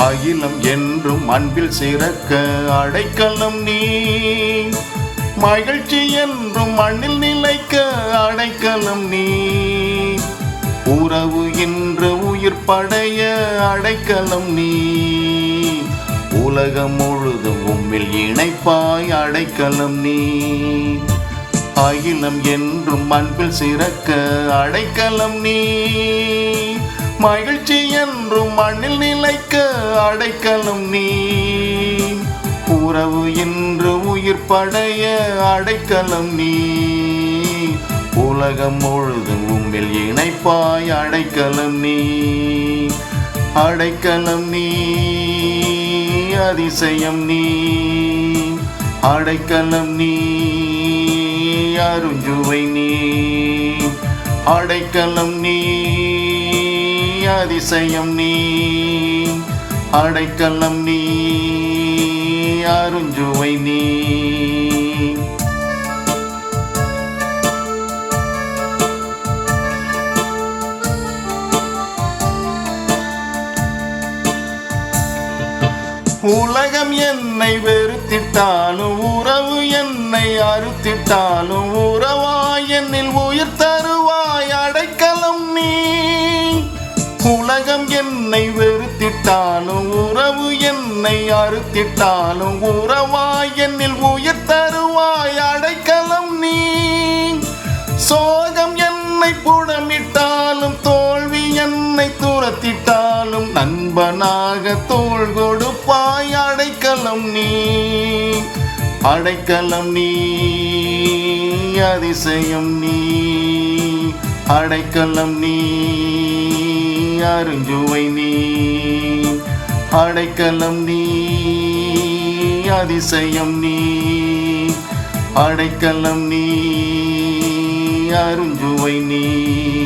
அகிலம் என்றும் அன்பில் சிறக்க அடைக்கலம் நீ. மகிழ்ச்சி என்றும் மண்ணில் நிலைக்க அடைக்கலம் நீ. உறவு என்று உயிர் படைய அடைக்கலம் நீ. உலகம் முழுதும் உம்மில் இணைப்பாய் அடைக்கலம் நீ. அகிலம் என்றும் அன்பில் சிறக்க அடைக்கலம் நீ. மகிழ்ச்சி என்றும் மண்ணில் நிலைக்க அடைக்கலம் நீ. உறவு என்று உயிர் படைய அடைக்கலம் நீ. உலகம் முழுதும் உம்மில் இணைப்பாய் அடைக்கலம் நீ. அடைக்கலம் நீ. அதிசயம் நீ. அடைக்கலம் நீ. அருஞ்சுவை நீ. அடைக்கலம் நீ. அதிசயம் நீ. அடைக்கலம் நீ அருஞ்சுவை நீ. உலகம் என்னை வெறுத்திட்டாலும் உறவு என்னை அறுத்திட்டாலும் உறவாய் என்னில் உயிர் தருவாய் அடைக்கலம் நீ. உலகம் என்னை வெறுத்திட்டாலும் உறவு என்னை அறுத்திட்டாலும் உறவாய் என்னில் உயிர் தருவாய் அடைக்கலம் நீ. சோகம் என்னை புடமிட்டாலும் தோல்வி என்னை துரத்திட்டாலும் நண்பனாக தோல் கொடுப்பாய் அடைக்கலம் நீ. அடைக்கலம் நீ அதிசயம் நீ. அடைக்கலம் நீ. அருஞ்சுவை நீ அடைக்கலம் நீ அதிசயம் நீ. அடைக்கலம் நீ அருஞ்சுவை நீ.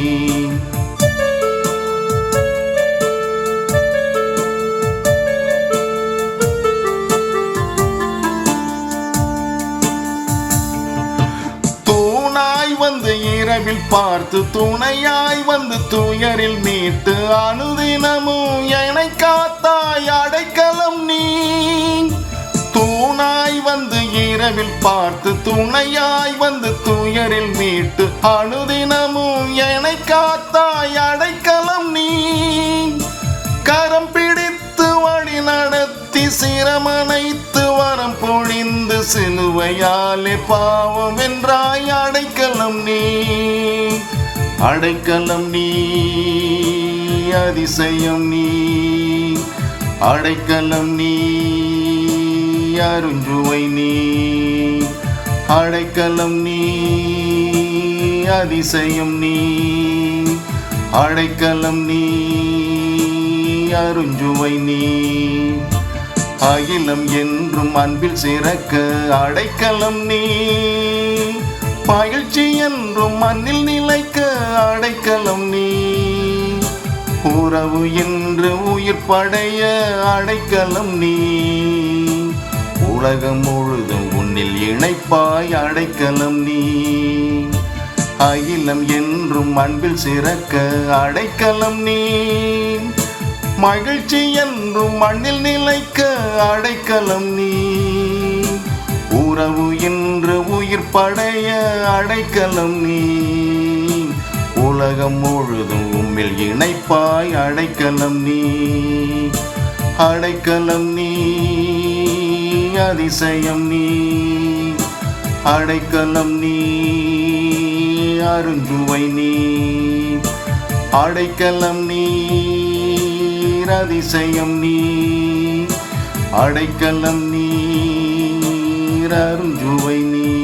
இரவில் பார்த்து துணையாய் வந்து துயரில் மீட்டு அனுதினமும் என்னை காத்தாய் அடைக்கலம் நீ. தூணாய் வந்து இரவில் பார்த்து துணையாய் வந்து துயரில் மீட்டு அனுதினமும் என்னை காத்தாய் அடைக்கலம் நீ. கரம் பிடித்து வழி நடத்தி சிரமனை சிலுவையாலே பாவம் வென்றாய் அடைக்கலம் நீ அடைக்கலம் நீ அதிசயம் நீ அடைக்கலம் நீ அருஞ்சுவை நீ அடைக்கலம் நீ அதிசயம் நீ அடைக்கலம் நீ அருஞ்சுவை நீ. அகிலம் என்றும் அன்பில் சிறக்க அடைக்கலம் நீ. மகிழ்ச்சி என்றும் மண்ணில் நிலைக்க அடைக்கலம் நீ. உறவு என்று உயிர் படைய அடைக்கலம் நீ. உலகம் முழுதும் உன்னில் இணைப்பாய் அடைக்கலம் நீ. அகிலம் என்றும் அன்பில் சிறக்க அடைக்கலம் நீ. மகிழ்ச்சி என்றும் மண்ணில் நிலைக்க அடைக்கலம் நீ. உறவு என்று உயிர் படைய அடைக்கலம் நீ. உலகம் முழுதும் உம்மில் இணைப்பாய் அடைக்கலம் நீ. அடைக்கலம் நீ அதிசயம் நீ. அடைக்கலம் நீ அருஞ்சுவை நீ. அடைக்கலம் நீ. அதிசயம் நீ அடைக்கலம் நீர் அருஞ்சுவை நீ